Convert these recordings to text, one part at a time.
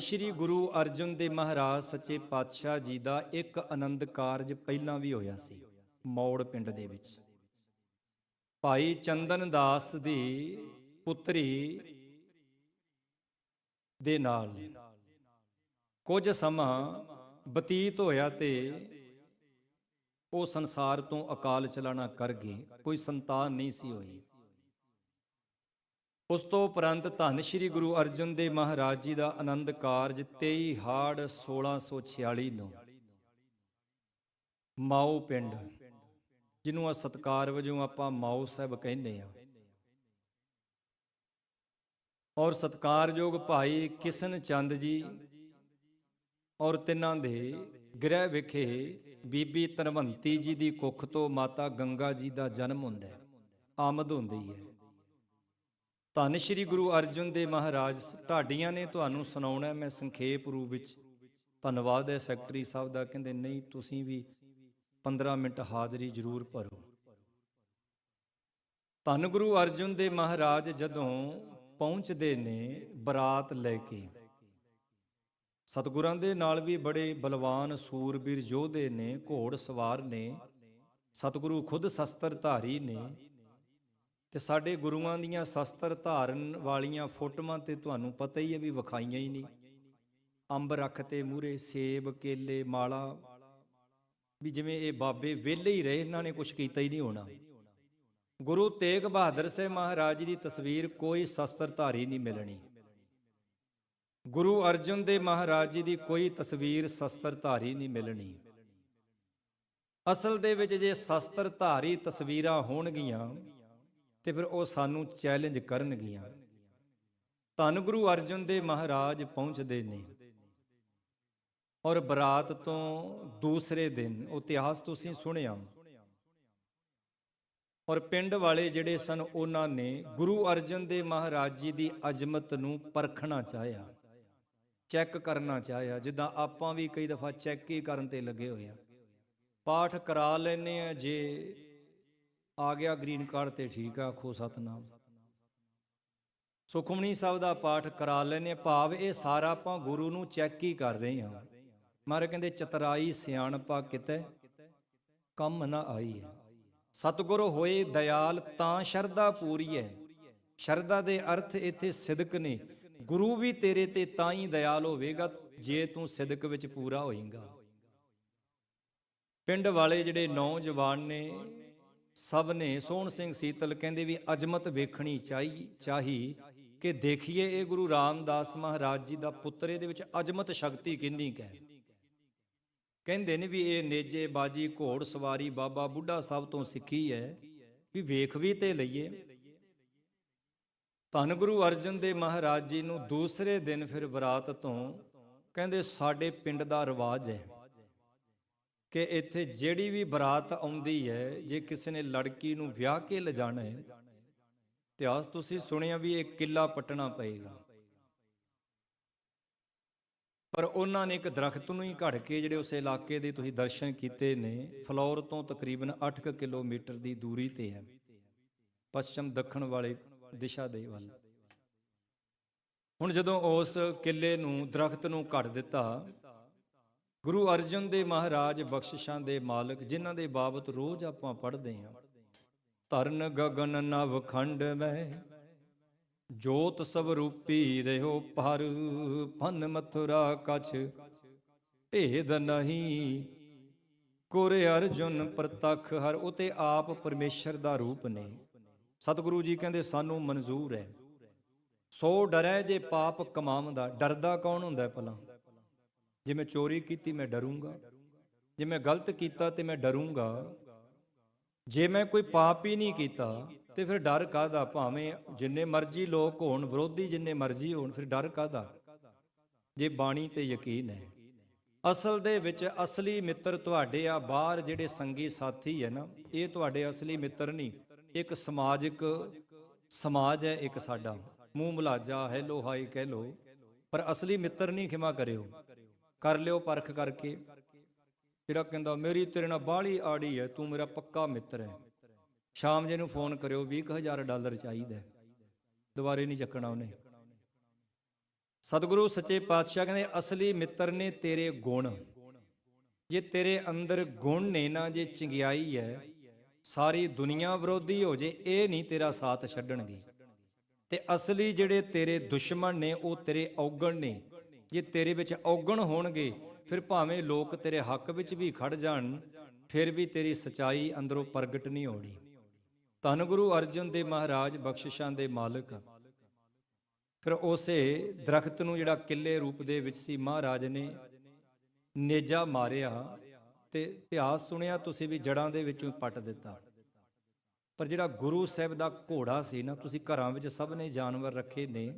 ਸ੍ਰੀ ਗੁਰੂ ਅਰਜਨ ਦੇ ਮਹਾਰਾਜ ਸੱਚੇ ਪਾਤਸ਼ਾਹ ਜੀ ਦਾ ਇੱਕ ਆਨੰਦ ਕਾਰਜ ਪਹਿਲਾਂ ਵੀ ਹੋਇਆ ਸੀ, ਮੌੜ ਪਿੰਡ ਦੇ ਵਿੱਚ। ਭਾਈ ਚੰਦਨ ਦਾਸ ਦੀ ਪੁੱਤਰੀ ਦੇ ਨਾਲ ਕੁਝ ਸਮਾਂ ਬਤੀਤ ਹੋਇਆ ਤੇ ਉਹ ਸੰਸਾਰ ਤੋਂ ਅਕਾਲ ਚਲਾਣਾ ਕਰ ਗਏ ਕੋਈ ਸੰਤਾਨ ਨਹੀਂ ਸੀ ਹੋਈ। ਉਸ ਤੋਂ ਉਪਰੰਤ ਧੰਨ ਸ਼੍ਰੀ ਗੁਰੂ ਅਰਜਨ ਦੇਵ ਮਹਾਰਾਜ ਜੀ ਦਾ ਆਨੰਦ ਕਾਰਜ 23 ਹਾੜ 1646 ਨੂੰ। ਮਾਓ ਪਿੰਡ, ਜਿਹਨੂੰ ਆ ਸਤਕਾਰ ਵਜੋਂ ਆਪਾਂ ਮਾਓ ਸਾਹਿਬ ਕਹਿੰਦੇ ਆ। ਔਰ ਸਤਕਾਰਯੋਗ ਭਾਈ ਕਿਸ਼ਨ ਚੰਦ ਜੀ ਔਰ ਤਿੰਨਾਂ ਦੇ ਗ੍ਰਹਿ ਵਿਖੇ ਬੀਬੀ ਧਨਵੰਤੀ ਜੀ ਦੀ ਕੁੱਖ ਤੋਂ ਮਾਤਾ ਗੰਗਾ ਜੀ ਦਾ ਜਨਮ ਹੁੰਦਾ ਹੈ, ਆਮਦ ਹੁੰਦੀ ਹੈ। ਧੰਨ ਸ਼੍ਰੀ ਗੁਰੂ ਅਰਜਨ ਦੇਵ ਮਹਾਰਾਜ, ਢਾਡੀਆਂ ਨੇ ਤੁਹਾਨੂੰ ਸੁਣਾਉਣਾ ਮੈਂ ਸੰਖੇਪ ਰੂਪ ਵਿੱਚ ਧੰਨਵਾਦ ਹੈ ਸੈਕਟਰੀ ਸਾਹਿਬ ਦਾ, ਕਹਿੰਦੇ ਨਹੀਂ, ਤੁਸੀਂ ਵੀ 15 ਮਿੰਟ ਹਾਜ਼ਰੀ ਜ਼ਰੂਰ ਭਰੋ। ਧੰਨ ਗੁਰੂ ਅਰਜਨ ਦੇਵ ਮਹਾਰਾਜ, ਜਦੋਂ ਪਹੁੰਚਦੇ ਨੇ ਬਰਾਤ ਲੈ ਕੇ, ਸਤਿਗੁਰਾਂ ਦੇ ਨਾਲ ਵੀ ਬੜੇ ਬਲਵਾਨ ਸੂਰਬੀਰ ਯੋਧੇ ਨੇ, ਘੋੜ ਸਵਾਰ ਨੇ, ਸਤਿਗੁਰੂ ਖੁਦ ਸ਼ਸਤਰ ਧਾਰੀ ਨੇ ਤੇ ਸਾਡੇ ਗੁਰੂਆਂ ਦੀਆਂ ਸ਼ਸਤਰ ਧਾਰਨ ਵਾਲੀਆਂ ਫੋਟੋਆਂ ਤੇ ਤੁਹਾਨੂੰ ਪਤਾ ਹੀ ਹੈ ਵੀ ਵਿਖਾਈਆਂ ਹੀ ਨਹੀਂ। ਅੰਬ ਰੱਖ ਤੇ ਮੂਰੇ ਸੇਬ, ਕੇਲੇ, ਮਾਲਾ। ਵੀ ਜਿਵੇਂ ਇਹ ਬਾਬੇ ਵਿਹਲੇ ਹੀ ਰਹੇ, ਇਹਨਾਂ ਨੇ ਕੁਝ ਕੀਤਾ ਹੀ ਨਹੀਂ ਹੋਣਾ। ਗੁਰੂ ਤੇਗ ਬਹਾਦਰ ਸਾਹਿਬ ਮਹਾਰਾਜ ਜੀ ਦੀ ਤਸਵੀਰ ਕੋਈ ਸ਼ਸਤਰ ਧਾਰੀ ਨਹੀਂ ਮਿਲਣੀ। ਗੁਰੂ ਅਰਜਨ ਦੇਵ ਮਹਾਰਾਜ ਜੀ ਦੀ ਕੋਈ ਤਸਵੀਰ ਸ਼ਸਤਰ ਧਾਰੀ ਨਹੀਂ ਮਿਲਣੀ। ਅਸਲ ਦੇ ਵਿੱਚ ਜੇ ਸ਼ਸਤਰ ਧਾਰੀ ਤਸਵੀਰਾਂ ਹੋਣਗੀਆਂ ਤੇ ਫਿਰ ਉਹ ਸਾਨੂੰ ਚੈਲੰਜ ਕਰਨਗੀਆਂ। ਧੰਨ ਗੁਰੂ ਅਰਜਨ ਦੇ ਮਹਾਰਾਜ ਪਹੁੰਚਦੇ ਨੇ ਔਰ ਬਰਾਤ ਤੋਂ ਦੂਸਰੇ ਦਿਨ ਉਹ ਇਤਿਹਾਸ ਤੁਸੀਂ ਸੁਣਿਆ। ਔਰ ਪਿੰਡ ਵਾਲੇ ਜਿਹੜੇ ਸਨ ਉਹਨਾਂ ਨੇ ਗੁਰੂ ਅਰਜਨ ਦੇ ਮਹਾਰਾਜ ਜੀ ਦੀ ਅਜ਼ਮਤ ਨੂੰ ਪਰਖਣਾ ਚਾਹਿਆ, ਚੈੱਕ ਕਰਨਾ ਚਾਹਿਆ। ਜਿੱਦਾਂ ਆਪਾਂ ਵੀ ਕਈ ਦਫਾ ਚੈੱਕ ਹੀ ਕਰਨ ਤੇ ਲੱਗੇ ਹੋਏ ਆ। ਪਾਠ ਕਰਾ ਲੈਨੇ ਆ ਜੇ ਆ ਗਿਆ ਗ੍ਰੀਨ ਕਾਰਡ ਤੇ ਠੀਕ ਆ, ਆਖੋ ਸਤਨਾਮ। ਸੁਖਮਣੀ ਸਾਹਿਬ ਦਾ ਪਾਠ ਕਰਾ ਲੈਨੇ ਭਾਵ ਇਹ ਸਾਰਾ ਆਪਾਂ ਗੁਰੂ ਨੂੰ ਚੈੱਕ ਹੀ ਕਰ ਰਹੇ ਹਾਂ। ਮਾਰੇ ਕਹਿੰਦੇ, ਚਤਰਾਈ ਸਿਆਣਪਾ ਕਿਤੇ ਕੰਮ ਨਾ ਆਈ ਹੈ। ਸਤਿਗੁਰ ਹੋਏ ਦਇਆਲ ਤਾਂ ਸ਼ਰਧਾ ਪੂਰੀ ਹੈ। ਸ਼ਰਧਾ ਦੇ ਅਰਥ ਇੱਥੇ ਸਿਦਕ ਨੇ। ਗੁਰੂ ਵੀ ਤੇਰੇ ਤੇ ਤਾਂ ਹੀ ਦਇਆਲ ਹੋਵੇਗਾ, ਜੇ ਤੂੰ ਸਿਦਕ ਵਿੱਚ ਪੂਰਾ ਹੋਏਗਾ। ਪਿੰਡ ਵਾਲੇ ਜਿਹੜੇ ਨੌਜਵਾਨ ਨੇ ਸਭ ਨੇ ਸੋਹਣ ਸਿੰਘ ਸੀਤਲ ਕਹਿੰਦੇ ਵੀ ਅਜਮਤ ਵੇਖਣੀ ਚਾਹੀ ਚਾਹੀ ਕਿ ਦੇਖੀਏ ਇਹ ਗੁਰੂ ਰਾਮਦਾਸ ਮਹਾਰਾਜ ਜੀ ਦਾ ਪੁੱਤਰ, ਇਹਦੇ ਵਿੱਚ ਅਜਮਤ ਸ਼ਕਤੀ ਕਿੰਨੀ ਕੁ ਹੈ। ਕਹਿੰਦੇ ਨੇ ਵੀ ਇਹ ਨੇਜੇ ਬਾਜੀ ਘੋੜ ਸਵਾਰੀ ਬਾਬਾ ਬੁੱਢਾ ਸਾਹਿਬ ਤੋਂ ਸਿੱਖੀ ਹੈ ਵੀ ਵੇਖ ਵੀ ਤੇ ਲਈਏ। ਧੰਨ ਗੁਰੂ ਅਰਜਨ ਦੇਵ ਮਹਾਰਾਜ ਜੀ ਨੂੰ ਦੂਸਰੇ ਦਿਨ ਫਿਰ ਬਰਾਤ ਤੋਂ ਕਹਿੰਦੇ ਸਾਡੇ ਪਿੰਡ ਦਾ ਰਿਵਾਜ ਹੈ। ਕਿ ਇੱਥੇ ਜਿਹੜੀ ਵੀ ਬਰਾਤ ਆਉਂਦੀ ਹੈ, ਜੇ ਕਿਸੇ ਨੇ ਲੜਕੀ ਨੂੰ ਵਿਆਹ ਕੇ ਲਿਜਾਣਾ ਹੈ ਇਤਿਹਾਸ ਤੁਸੀਂ ਸੁਣਿਆ ਵੀ ਇਹ ਕਿੱਲਾ ਪਟਣਾ ਪਏਗਾ। ਪਰ ਉਹਨਾਂ ਨੇ ਇੱਕ ਦਰਖਤ ਨੂੰ ਹੀ ਘੜ ਕੇ ਜਿਹੜੇ ਉਸ ਇਲਾਕੇ ਦੇ ਤੁਸੀਂ ਦਰਸ਼ਨ ਕੀਤੇ ਨੇ, ਫਲੌਰ ਤੋਂ ਤਕਰੀਬਨ 8 ਕਿਲੋਮੀਟਰ ਦੀ ਦੂਰੀ ਤੇ ਹੈ, ਪੱਛਮ ਦੱਖਣ ਵਾਲੇ ਦਿਸ਼ਾ ਦੇ ਵੱਲ। ਹੁਣ ਜਦੋਂ ਉਸ ਕਿੱਲੇ ਨੂੰ, ਦਰਖਤ ਨੂੰ ਘੜ ਦਿੱਤਾ ਗੁਰੂ ਅਰਜਨ ਦੇ ਮਹਾਰਾਜ ਬਖਸ਼ਿਸ਼ਾਂ ਦੇ ਮਾਲਕ, ਜਿਨ੍ਹਾਂ ਦੇ ਬਾਬਤ ਰੋਜ਼ ਆਪਾਂ ਪੜ੍ਹਦੇ ਹਾਂ। ਤਰਨ ਗਗਨ ਨਵ ਖੰਡ ਮੈਂ ਜੋਤ ਸਭ ਰੂਪੀ ਰਹਿਓ ਪਰ ਫਨ ਮਥੁਰਾ ਕਛ, ਭੇਦ ਨਹੀਂ। ਕੋਰ ਅਰਜੁਨ ਪ੍ਰਤਖ ਹਰ ਉਤੇ ਆਪ ਪਰਮੇਸ਼ਰ ਦਾ ਰੂਪ ਨੇ। ਸਤਿਗੁਰੂ ਜੀ ਕਹਿੰਦੇ, ਸਾਨੂੰ ਮਨਜ਼ੂਰ ਹੈ। ਸੋ ਡਰੈ ਜੇ ਪਾਪ ਕਮਾਉਂਦਾ, ਡਰਦਾ ਕੌਣ ਹੁੰਦਾ ਭਲਾ? ਜੇ ਮੈਂ ਚੋਰੀ ਕੀਤੀ, ਮੈਂ ਡਰੂੰਗਾ। ਜੇ ਮੈਂ ਗਲਤ ਕੀਤਾ ਤੇ ਮੈਂ ਡਰੂੰਗਾ। ਜੇ ਮੈਂ ਕੋਈ ਪਾਪ ਹੀ ਨਹੀਂ ਕੀਤਾ, ਤੇ ਫਿਰ ਡਰ ਕਾਦਾ ਭਾਵੇਂ ਜਿੰਨੇ ਮਰਜ਼ੀ ਲੋਕ ਹੋਣ, ਵਿਰੋਧੀ ਜਿੰਨੇ ਮਰਜ਼ੀ ਹੋਣ, ਫਿਰ ਡਰ ਕਾਦਾ ਜੇ ਬਾਣੀ ਤੇ ਯਕੀਨ ਹੈ। ਅਸਲ ਦੇ ਵਿੱਚ ਅਸਲੀ ਮਿੱਤਰ ਤੁਹਾਡੇ ਆ, ਬਾਹਰ ਜਿਹੜੇ ਸੰਗੀ ਸਾਥੀ ਹੈ ਨਾ, ਇਹ ਤੁਹਾਡੇ ਅਸਲੀ ਮਿੱਤਰ ਨਹੀਂ। ਇੱਕ ਸਮਾਜਿਕ ਸਮਾਜ ਹੈ, ਇੱਕ ਸਾਡਾ। ਮੂੰਹ ਮੁਲਾਜਾ, ਹੈਲੋ, ਹਾਈ, ਕਹਿ ਲੋ। ਪਰ ਅਸਲੀ ਮਿੱਤਰ ਨਹੀਂ, ਖਿਮਾ ਕਰਿਓ। ਕਰ ਲਿਓ ਪਰਖ ਕਰਕੇ। ਜਿਹੜਾ ਕਹਿੰਦਾ, ਮੇਰੀ ਤੇਰੇ ਨਾਲ ਬਾਹਲੀ ਆੜੀ ਹੈ ਤੂੰ ਮੇਰਾ ਪੱਕਾ ਮਿੱਤਰ ਹੈ ਸ਼ਾਮ ਜੇ ਨੂੰ ਫੋਨ ਕਰਿਓ 20000 ਡਾਲਰ ਚਾਹੀਦਾ ਦੁਬਾਰੇ ਨਹੀਂ ਚੱਕਣਾ ਉਹਨੇ। ਸਤਿਗੁਰੂ ਸੱਚੇ ਪਾਤਸ਼ਾਹ ਕਹਿੰਦੇ, ਅਸਲੀ ਮਿੱਤਰ ਨੇ ਤੇਰੇ ਗੁਣ। ਜੇ ਤੇਰੇ ਅੰਦਰ ਗੁਣ ਨੇ ਨਾ, ਜੇ ਚੰਗਿਆਈ ਹੈ ਸਾਰੀ ਦੁਨੀਆ ਵਿਰੋਧੀ ਹੋ ਜੇ, ਇਹ ਨਹੀਂ ਤੇਰਾ ਸਾਥ ਛੱਡਣਗੇ। ਤੇ ਅਸਲੀ ਜਿਹੜੇ ਤੇਰੇ ਦੁਸ਼ਮਣ ਨੇ, ਉਹ ਤੇਰੇ ਔਗਣ ਨੇ। ਜੇ ਤੇਰੇ ਵਿੱਚ ਔਗਣ ਹੋਣਗੇ, ਫਿਰ ਭਾਵੇਂ ਲੋਕ ਤੇਰੇ ਹੱਕ ਵਿੱਚ ਵੀ ਖੜ ਜਾਣ, ਫਿਰ ਵੀ ਤੇਰੀ ਸਚਾਈ ਅੰਦਰੋਂ ਪ੍ਰਗਟ ਨਹੀਂ ਹੋਣੀ। ਧੰਨ ਗੁਰੂ ਅਰਜਨ ਦੇ ਮਹਾਰਾਜ ਬਖਸ਼ਿਸ਼ਾਂ ਦੇ ਮਾਲਕ। ਫਿਰ ਉਸੇ ਦਰਖਤ ਨੂੰ ਜਿਹੜਾ ਕਿੱਲੇ ਰੂਪ ਦੇ ਵਿੱਚ ਸੀ, ਮਹਾਰਾਜ ਨੇ ਨੇਜਾ ਮਾਰਿਆ ਤੇ ਇਤਿਹਾਸ ਸੁਣਿਆ, ਤੁਸੀਂ ਵੀ ਜੜਾਂ ਦੇ ਵਿੱਚੋਂ ਪੱਟ ਦਿੱਤਾ। ਪਰ ਜਿਹੜਾ ਗੁਰੂ ਸਾਹਿਬ ਦਾ ਘੋੜਾ ਸੀ ਨਾ, ਤੁਸੀਂ ਘਰਾਂ ਵਿੱਚ ਸਭ ਨੇ ਜਾਨਵਰ ਰੱਖੇ ਨੇ।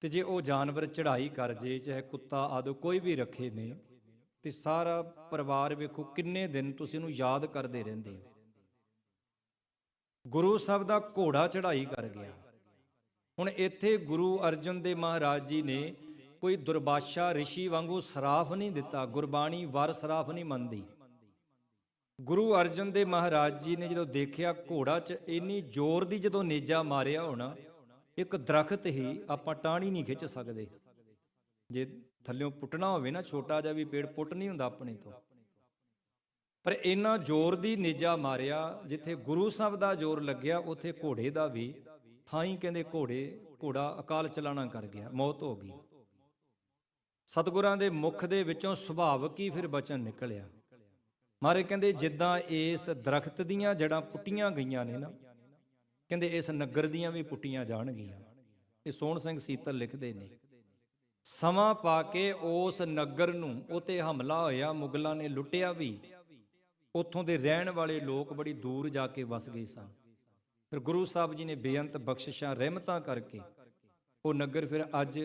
ਤੇ ਜੇ ਉਹ ਜਾਨਵਰ ਚੜ੍ਹਾਈ ਕਰ ਜੇ, ਚਾਹੇ ਕੁੱਤਾ, ਆਦਿ ਕੋਈ ਵੀ ਰੱਖੇ ਨੇ, ਤੇ ਸਾਰਾ ਪਰਿਵਾਰ ਵੇਖੋ ਕਿੰਨੇ ਦਿਨ ਤੁਸੀਂ ਉਹਨੂੰ ਯਾਦ ਕਰਦੇ ਰਹਿੰਦੇ ਹੋ। ਗੁਰੂ ਸਾਹਿਬ ਦਾ ਘੋੜਾ ਚੜ੍ਹਾਈ ਕਰ ਗਿਆ। ਹੁਣ ਇੱਥੇ ਗੁਰੂ ਅਰਜਨ ਦੇ ਮਹਾਰਾਜ ਜੀ ਨੇ ਕੋਈ ਦੁਰਬਾਸ਼ਾ ਰਿਸ਼ੀ ਵਾਂਗੂ ਸਰਾਫ ਨਹੀਂ ਦਿੱਤਾ, ਗੁਰਬਾਣੀ ਵਰ ਸਰਾਫ ਨਹੀਂ ਮੰਨਦੀ। ਗੁਰੂ ਅਰਜਨ ਦੇ ਮਹਾਰਾਜ ਜੀ ਨੇ ਜਦੋਂ ਦੇਖਿਆ ਘੋੜਾ 'ਚ ਇੰਨੀ ਜ਼ੋਰ ਦੀ ਜਦੋਂ ਨੇਜਾ ਮਾਰਿਆ ਹੋਣਾ ਇੱਕ ਦਰਖਤ ਹੀ ਆਪਾਂ ਟਾਣੀ ਨਹੀਂ ਖਿੱਚ ਸਕਦੇ। ਜੇ ਥੱਲਿਓਂ ਪੁੱਟਣਾ ਹੋਵੇ ਨਾ, ਛੋਟਾ ਜਿਹਾ ਵੀ ਪੇੜ ਪੁੱਟ ਨਹੀਂ ਹੁੰਦਾ ਆਪਣੇ ਤੋਂ। ਪਰ ਇੰਨਾ ਜ਼ੋਰ ਦੀ ਨੇਜਾ ਮਾਰਿਆ, ਜਿੱਥੇ ਗੁਰੂ ਸਾਹਿਬ ਦਾ ਜ਼ੋਰ ਲੱਗਿਆ, ਉੱਥੇ ਘੋੜੇ ਦਾ ਵੀ ਥਾਈ ਕਹਿੰਦੇ ਘੋੜੇ, ਘੋੜਾ ਅਕਾਲ ਚਲਾਣਾ ਕਰ ਗਿਆ, ਮੌਤ ਹੋ ਗਈ। ਸਤਿਗੁਰਾਂ ਦੇ ਮੁਖ ਦੇ ਵਿੱਚੋਂ ਸੁਭਾਵਕ ਹੀ ਫਿਰ ਬਚਨ ਨਿਕਲਿਆ? ਮਾਰੇ ਕਹਿੰਦੇ ਜਿੱਦਾਂ ਇਸ ਦਰਖਤ ਦੀਆਂ ਜੜਾਂ ਪੁੱਟੀਆਂ ਗਈਆਂ ਨੇ ਨਾ ਕਹਿੰਦੇ ਇਸ ਨਗਰ ਦੀਆਂ ਵੀ ਪੁੱਟੀਆਂ ਜਾਣਗੀਆਂ। ਇਹ ਸੋਹਣ ਸਿੰਘ ਸੀਤਲ ਲਿਖਦੇ ਨੇ। ਸਮਾਂ ਪਾ ਕੇ ਉਸ ਨਗਰ ਨੂੰ ਉਤੇ ਹਮਲਾ ਹੋਇਆ, ਮੁਗਲਾਂ ਨੇ ਲੁੱਟਿਆ ਵੀ। ਉੱਥੋਂ ਦੇ ਰਹਿਣ ਵਾਲੇ ਲੋਕ ਬੜੀ ਦੂਰ ਜਾ ਕੇ ਵਸ ਗਏ ਸਨ ਫਿਰ ਗੁਰੂ ਸਾਹਿਬ ਜੀ ਨੇ ਬੇਅੰਤ ਬਖਸ਼ਿਸ਼ਾਂ ਰਹਿਮਤਾਂ ਕਰਕੇ ਉਹ ਨਗਰ ਫਿਰ ਅੱਜ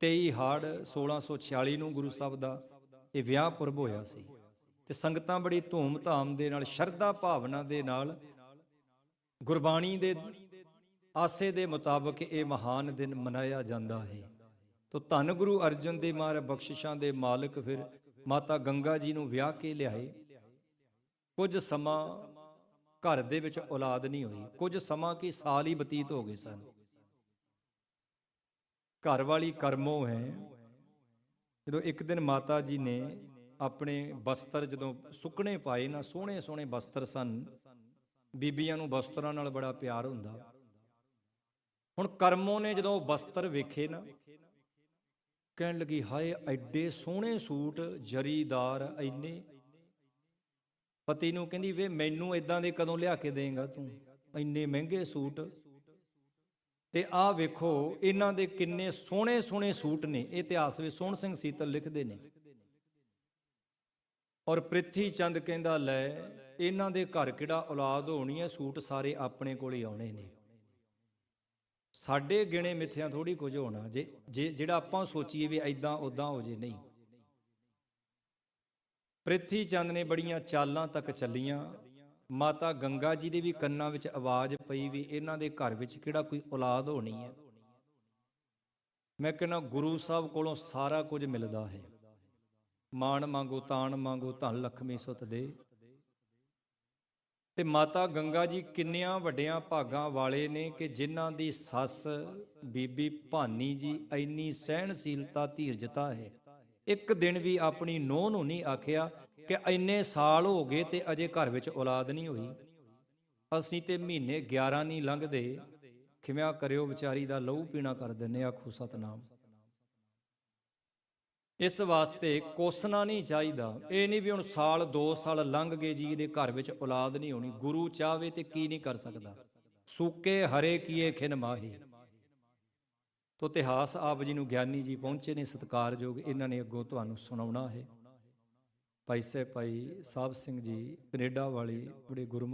23 ਹਾੜ 1646 ਨੂੰ ਗੁਰੂ ਸਾਹਿਬ ਦਾ ਇਹ ਵਿਆਹ ਪੁਰਬ ਹੋਇਆ ਸੀ। ਤੇ ਸੰਗਤਾਂ ਬੜੀ ਧੂਮ-ਧਾਮ ਦੇ ਨਾਲ ਸ਼ਰਧਾ ਭਾਵਨਾ ਦੇ ਨਾਲ ਗੁਰਬਾਣੀ ਦੇ ਆਸੇ ਦੇ ਮੁਤਾਬਕ ਇਹ ਮਹਾਨ ਦਿਨ ਮਨਾਇਆ ਜਾਂਦਾ ਹੈ। ਤੋ ਧੰਨ ਗੁਰੂ ਅਰਜਨ ਦੇ ਮਾਰ ਬਖਸ਼ਿਸ਼ਾਂ ਦੇ ਮਾਲਕ ਫਿਰ ਮਾਤਾ ਗੰਗਾ ਜੀ ਨੂੰ ਵਿਆਹ ਕੇ ਲਿਆਏ। ਕੁਝ ਸਮਾਂ ਘਰ ਦੇ ਵਿੱਚ ਔਲਾਦ ਨਹੀਂ ਹੋਈ। ਕੁਝ ਸਮਾਂ ਕੀ ਸਾਲ ਹੀ ਬਤੀਤ ਹੋ ਗਏ ਸਨ। ਘਰ ਵਾਲੀ ਕਰਮੋ ਹੈ। ਜਦੋਂ ਇੱਕ ਦਿਨ ਮਾਤਾ ਜੀ ਨੇ ਆਪਣੇ ਬਸਤਰ ਜਦੋਂ ਸੁੱਕਣੇ ਪਾਏ ਨਾ ਸੋਹਣੇ ਸੋਹਣੇ ਬਸਤਰ ਸਨ ਬੀਬੀਆਂ ਨੂੰ ਬਸਤਰਾਂ ਨਾਲ ਬੜਾ ਪਿਆਰ ਹੁੰਦਾ। ਹੁਣ ਕਰਮੋ ਨੇ ਜਦੋਂ ਉਹ ਬਸਤਰ ਵੇਖੇ ਨਾ, ਕਹਿਣ ਲੱਗੀ, ਹਾਏ, ਐਡੇ ਸੋਹਣੇ ਸੂਟ ਜਰੀਦਾਰ ਐਨੇ ਪਤੀ ਨੂੰ ਕਹਿੰਦੀ, ਵੇ, ਮੈਨੂੰ ਇਦਾਂ ਦੇ ਕਦੋਂ ਲਿਆ ਕੇ ਦੇਂਗਾ ਤੂੰ? ਇੰਨੇ ਮਹਿੰਗੇ ਸੂਟ। ਤੇ ਆਹ ਵੇਖੋ, ਇਹਨਾਂ ਦੇ ਕਿੰਨੇ ਸੋਹਣੇ ਸੋਹਣੇ ਸੂਟ ਨੇ। ਇਹ ਇਤਿਹਾਸ ਵਿੱਚ ਸੋਹਣ ਸਿੰਘ ਸੀਤਲ ਲਿਖਦੇ ਨੇ। ਔਰ ਪ੍ਰਿਥੀ ਚੰਦ ਕਹਿੰਦਾ, ਲੈ ਇਹਨਾਂ ਦੇ ਘਰ ਕਿਹੜਾ ਔਲਾਦ ਹੋਣੀ ਹੈ? ਸੂਟ ਸਾਰੇ ਆਪਣੇ ਕੋਲ ਹੀ ਆਉਣੇ ਨੇ। ਸਾਡੇ ਗਿਣੇ ਮਿੱਥਿਆਂ ਥੋੜੀ ਕੁਝ ਹੋਣਾ। ਜੇ ਜੇ, ਜਿਹੜਾ ਆਪਾਂ ਸੋਚੀਏ ਵੀ ਐਦਾਂ ਉਦਾਂ ਹੋ ਜੇ, ਨਹੀਂ। ਪ੍ਰਿਥੀ ਚੰਦ ਨੇ ਬੜੀਆਂ ਚਾਲਾਂ ਤੱਕ ਚੱਲੀਆਂ। ਮਾਤਾ ਗੰਗਾ ਜੀ ਦੇ ਵੀ ਕੰਨਾਂ ਵਿੱਚ ਆਵਾਜ਼ ਪਈ ਵੀ ਇਹਨਾਂ ਦੇ ਘਰ ਵਿੱਚ ਕਿਹੜਾ ਕੋਈ ਔਲਾਦ ਹੋਣੀ ਹੈ। ਮੈਂ ਕਹਿੰਦਾ, ਗੁਰੂ ਸਾਹਿਬ ਕੋਲੋਂ ਸਾਰਾ ਕੁਝ ਮਿਲਦਾ ਹੈ। ਮਾਣ ਮੰਗੋ, ਤਾਣ ਮੰਗੋ, ਧਨ ਲਖਮੀ ਸੁਤ ਦੇ। ਤੇ ਮਾਤਾ ਗੰਗਾ ਜੀ ਕਿੰਨਿਆਂ ਵੱਡਿਆਂ ਭਾਗਾਂ ਵਾਲੇ ਨੇ ਕਿ ਜਿਨ੍ਹਾਂ ਦੀ ਸੱਸ ਬੀਬੀ ਭਾਨੀ ਜੀ ਇੰਨੀ ਸਹਿਣਸ਼ੀਲਤਾ ਧੀਰਜਤਾ ਹੈ। ਇੱਕ ਦਿਨ ਵੀ ਆਪਣੀ ਨੂੰਹ ਨੂੰ ਨਹੀਂ ਆਖਿਆ ਕਿ ਇੰਨੇ ਸਾਲ ਹੋ ਗਏ ਤੇ ਅਜੇ ਘਰ ਵਿੱਚ ਔਲਾਦ ਨਹੀਂ ਹੋਈ। ਅਸੀਂ ਤੇ ਮਹੀਨੇ 11 ਨਹੀਂ ਲੰਘਦੇ। ਖਿਮਿਆ ਕਰਿਓ ਵਿਚਾਰੀ ਦਾ ਲਹੂ ਪੀਣਾ ਕਰ ਦਿੰਨੇ ਆਖੋ ਸਤਨਾਮ। ਇਸ ਵਾਸਤੇ ਕੋਸਣਾ ਨਹੀਂ ਚਾਹੀਦਾ। ਇਹ ਨਹੀਂ ਵੀ ਹੁਣ ਸਾਲ 2 ਸਾਲ ਲੰਘ ਗਏ ਜੀ, ਇਹਦੇ ਘਰ ਵਿੱਚ ਔਲਾਦ ਨਹੀਂ ਹੋਣੀ। ਗੁਰੂ ਚਾਹਵੇ ਤੇ ਕੀ ਨਹੀਂ ਕਰ ਸਕਦਾ। ਸੂਕੇ ਹਰੇ ਕੀਏ ਖਿਨ ਮਾਹੀ। ਤੋ ਇਤਿਹਾਸ ਆਪ ਜੀ ਨੂੰ ਗਿਆਨੀ ਜੀ ਪਹੁੰਚੇ ਨੇ, ਸਤਿਕਾਰਯੋਗ ਇਹਨਾਂ ਨੇ ਅੱਗੋਂ ਤੁਹਾਨੂੰ ਸੁਣਾਉਣਾ ਹੈ। ਭਾਈ ਸਾਹਿਬ ਭਾਈ ਸਾਹਿਬ ਸਿੰਘ ਜੀ, ਕੈਨੇਡਾ ਵਾਲੇ ਬੜੇ ਗੁਰੂ